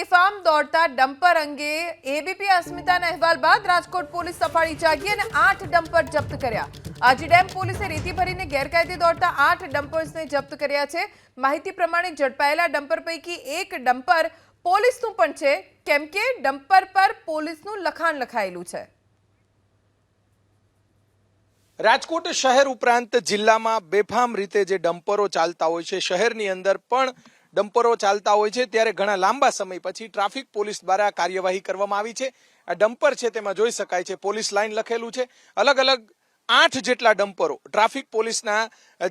બેફામ દોડતા ડમ્પર અંગે એબીપી અસ્મિતાના અહેવાલ બાદ રાજકોટ પોલીસ સફાળી જાગી અને આઠ ડમ્પર જપ્ત કર્યા. આજીડેમ પોલીસે રેતી ભરીને ગેરકાયદે દોડતા આઠ ડમ્પર્સને જપ્ત કર્યા છે. માહિતી પ્રમાણે ઝડપાયેલા ડમ્પર પૈકી એક ડમ્પર પોલીસનું પણ છે. કેમ કે ડમ્પર પર પોલીસનું લખાણ લખાયેલું છે. રાજકોટ શહેર ઉપરાંત જિલ્લામાં બેફામ રીતે જે ડમ્પરો ચાલતા હોય છે, શહેરની અંદર પણ ડમ્પરો ચાલતા હોય છે ત્યારે ઘણા લાંબા સમય પછી ટ્રાફિક પોલીસ દ્વારા કાર્યવાહી કરવામાં આવી છે. આ ડમ્પર છે તેમાં જોઈ શકાય છે, પોલીસ લાઈન લખેલું છે. અલગ અલગ આઠ જેટલા ડમ્પરો ટ્રાફિક પોલીસના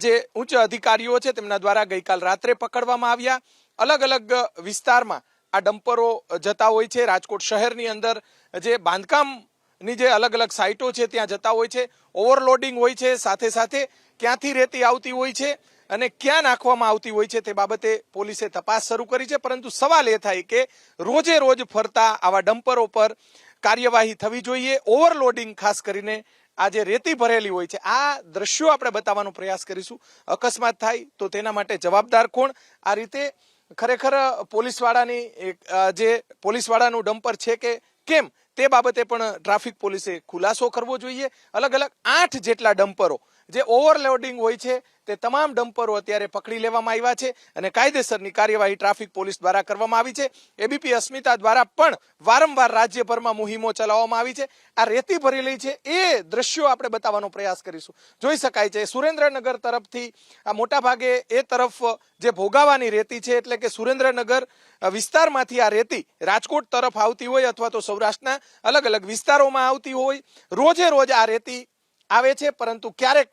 જે ઉચ્ચ અધિકારીઓ છે તેમના દ્વારા ગઈકાલ રાત્રે પકડવામાં આવ્યા. અલગ અલગ વિસ્તારમાં આ ડમ્પરો જતા હોય છે. રાજકોટ શહેરની અંદર જે બાંધકામની જે અલગ અલગ સાઇટો છે ત્યાં જતા હોય છે. ઓવરલોડિંગ હોય છે, સાથે સાથે ક્યાંથી રેતી આવતી હોય છે. અને ક્યાં નાખવામાં આવતી હોય છે તે બાબતે પોલીસે તપાસ શરૂ કરી છે, પરંતુ સવાલ એ થાય કે રોજે રોજ ફરતા આવા ડમ્પરો પર કાર્યવાહી થવી જોઈએ, ઓવરલોડિંગ ખાસ કરીને આ જે રેતી ભરેલી હોય છે. આ દ્રશ્યો આપણે બતાવવાનો પ્રયાસ કરીશું. અકસ્માત થાય તો તેના માટે જવાબદાર કોણ? આ રીતે ખરેખર પોલીસવાળાની જે પોલીસવાળાનું ડમ્પર છે કે કેમ? તે બાબતે પણ ટ્રાફિક પોલીસે ખુલાસો કરવો જોઈએ. અલગ અલગ આઠ જેટલા ડમ્પરો જે ઓવરલોડિંગ હોય છે તે તમામ ડમ્પરો અત્યારે પકડી લેવામાં આવ્યા છે અને કાયદેસરની કાર્યવાહી ટ્રાફિક પોલીસ દ્વારા કરવામાં આવી છે. એબીપી અસ્મિતા દ્વારા પણ વારંવાર રાજ્યભરમાં મુહિમો ચલાવવામાં આવી છે. આ રેતી ભરેલી છે. એ દ્રશ્યો આપણે બતાવવાનો પ્રયાસ કરીશું. જોઈ શકાય છે, સુરેન્દ્રનગર તરફથી આ મોટા ભાગે એ તરફ જે ભોગાવાની રેતી છે, એટલે કે સુરેન્દ્રનગર વિસ્તારમાંથી આ રેતી રાજકોટ તરફ આવતી હોય અથવા તો સૌરાષ્ટ્રના અલગ અલગ વિસ્તારોમાં આવતી હોય, રોજે રોજ આ રેતી આવે છે, પરંતુ ક્યારેક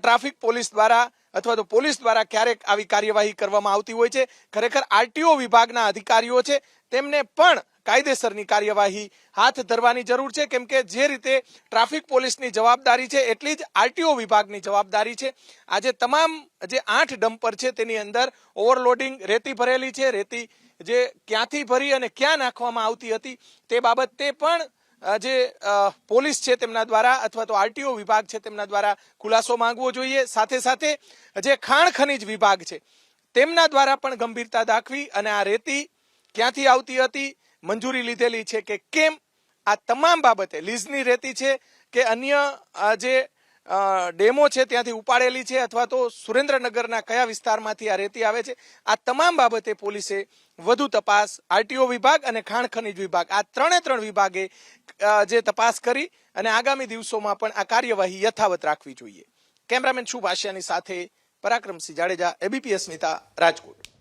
ટ્રાફિક પોલીસ દ્વારા અથવા તો પોલીસ દ્વારા ક્યારેક આવી કાર્યવાહી કરવામાં આવતી હોય છે. ખરેખર આરટીઓ વિભાગના અધિકારીઓ છે. તેમને પણ કાયદેસરની કાર્યવાહી હાથ ધરવાની જરૂર છે. કેમ કે જે રીતે ટ્રાફિક પોલીસની જવાબદારી છે, એટલી જ આરટીઓ વિભાગની જવાબદારી છે. આજે તમામ જે આઠ ડમ્પર છે, તેની અંદર ઓવરલોડિંગ રેતી ભરેલી છે. રેતી જે ક્યાંથી ભરી અને ક્યાં નાખવામાં આવતી હતી તે બાબતે પણ જે પોલીસ છે તેમના દ્વારા અથવા તો આરટીઓ વિભાગ છે તેમના દ્વારા ખુલાસો માંગવો જોઈએ. સાથે સાથે જે ખાણ ખનીજ વિભાગ છે તેમના દ્વારા પણ ગંભીરતા દાખવી અને આ રેતી ક્યાંથી આવતી હતી, મંજૂરી લીધેલી છે કે કેમ, આ તમામ બાબતે લીઝની રેતી છે કે અન્ય જે ડેમો છે ત્યાંથી ઉપાડેલી છે અથવા તો સુરેન્દ્રનગરના કયા વિસ્તારમાંથી આ રેતી આવે છે? આ તમામ બાબતે પોલીસે વધુ તપાસ, આરટીઓ વિભાગ અને ખાણ ખનિજ વિભાગ, આ ત્રણે ત્રણ વિભાગે જે તપાસ કરી અને આગામી દિવસોમાં પણ આ કાર્યવાહી યથાવત રાખવી જોઈએ. કેમેરામેન શુભ આશિયાની સાથે પરાક્રમસિંહ જાડેજા, એબીપીએસ નેતા રાજકોટ.